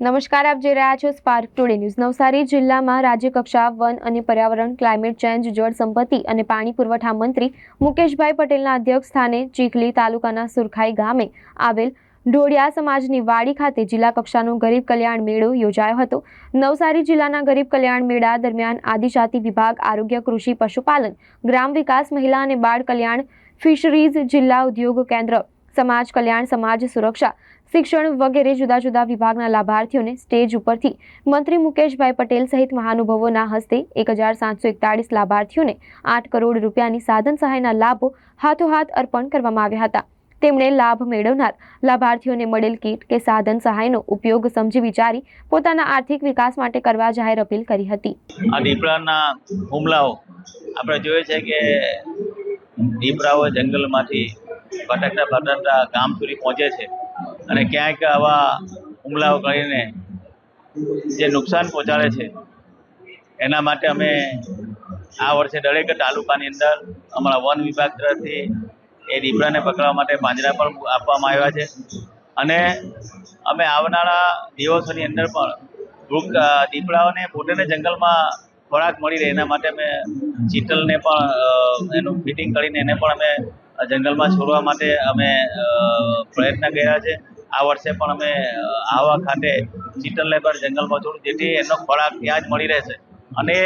નમસ્કાર, આપ જોઈ રહ્યા છો સ્પાર્ક ટુડે ન્યૂઝ નવસારી જિલ્લામાં રાજ્યકક્ષા વન અને પર્યાવરણ ક્લાઇમેટ ચેન્જ જળ સંપત્તિ અને પાણી પુરવઠા મંત્રી મુકેશભાઈ પટેલના અધ્યક્ષ સ્થાને ચીખલી તાલુકાના સુરખાઈ ગામે આવેલ ઢોળિયા સમાજની વાડી ખાતે જિલ્લા કક્ષાનો ગરીબ કલ્યાણ મેળો યોજાયો હતો. નવસારી જિલ્લાના ગરીબ કલ્યાણ મેળા દરમિયાન આદિજાતિ વિભાગ, આરોગ્ય, કૃષિ, પશુપાલન, ગ્રામ વિકાસ, મહિલા અને બાળ કલ્યાણ, ફિશરીઝ જિલ્લા ઉદ્યોગ કેન્દ્ર સમાજ કલ્યાણ, સમાજ સુરક્ષા, શિક્ષણ વગેરે જુદા જુદા વિભાગના લાભાર્થીઓને સ્ટેજ ઉપરથી મંત્રી મુકેશભાઈ પટેલ સહિત મહાનુભાવોના હસ્તે એક હજાર સાતસો એકતાળીસ લાભાર્થીઓને આઠ કરોડ રૂપિયાની સાધન સહાયના લાભો હાથોહાથ અર્પણ કરવામાં આવ્યા હતા. તેમણે લાભ મેળવનાર લાભાર્થીઓને મળેલ કીટ કે સાધન સહાયનો ઉપયોગ સમજી વિચારી પોતાના આર્થિક વિકાસ માટે કરવા જાહેર અપીલ કરી હતી. આ દીપડાના હુમલાઓ આપણે જોઈએ છે કે દીપડાઓ જંગલમાંથી ભટકતા ભટકતા ગામ સુધી પહોંચે છે અને ક્યાંક આવા હુમલાઓ કરીને જે નુકસાન પહોંચાડે છે, એના માટે અમે આ વર્ષે દરેક તાલુકાની અંદર અમારા વન વિભાગ તરફથી એ દીપડાને પકડવા માટે પાંજરા પણ આપવામાં આવ્યા છે. અને અમે આવનારા દિવસોની અંદર પણ વૃક્ષ દીપડાઓને પોતાને જંગલમાં ખોરાક મળી રહે, એના માટે અમે ચીતલને પણ એનું ફિટિંગ કરીને એને પણ અમે જંગલમાં છોડવા માટે અમે પ્રયત્ન કર્યા છે. આ વર્ષે પણ અમે આવા ખાતે ચિત્ર લેબર જંગલમાં છોડું જેથી એનો ખોરાક ત્યાં જ મળી રહેશે. અને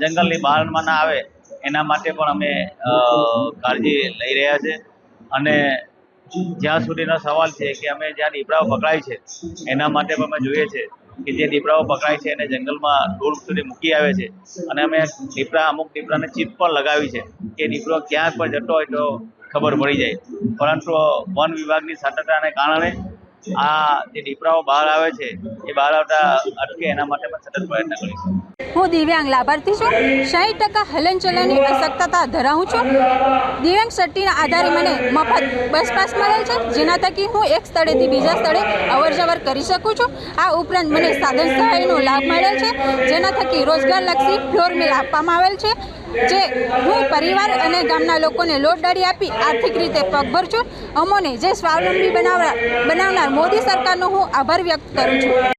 જંગલની બહારમાં ના આવે, એના માટે પણ અમે કાળજી લઈ રહ્યા છે. અને જ્યાં સુધીનો સવાલ છે કે અમે જ્યાં દીપડાઓ પકડાય છે, એના માટે પણ અમે જોઈએ છે કે જે દીપડાઓ પકડાય છે એને જંગલમાં દૂર સુધી મૂકી આવે છે. અને અમે દીપડા, અમુક દીપડાને ચીપ પણ લગાવી છે કે દીપડો ક્યાંક પણ જતો હોય તો ખબર પડી જાય. પરંતુ વન વિભાગની સતતાને કારણે આ જે દીપડાઓ બહાર આવે છે, એ બહાર આવતા અટકે એના માટે પણ સતત પ્રયત્ન કરીશું. હું દિવ્યાંગ લાભાર્થી છું. સાઠ ટકા હલનચલનની અશક્તતા ધરાવું છું. દિવ્યાંગ શક્તિના આધારે મને મફત બસ પાસ મળેલ છે, જેના થકી હું એક સ્થળેથી બીજા સ્થળે અવર જવર કરી શકું છું. આ ઉપરાંત મને સાધન સહાયનો લાભ મળેલ છે, જેના થકી રોજગારલક્ષી ફ્લોર મિલ આપવામાં આવેલ છે. જે હું પરિવાર અને ગામના લોકોને લોટ દાડી આપી આર્થિક રીતે પગભર છું. અમોને જે સ્વાવલંબી બનાવનાર મોદી સરકારનો હું આભાર વ્યક્ત કરું છું.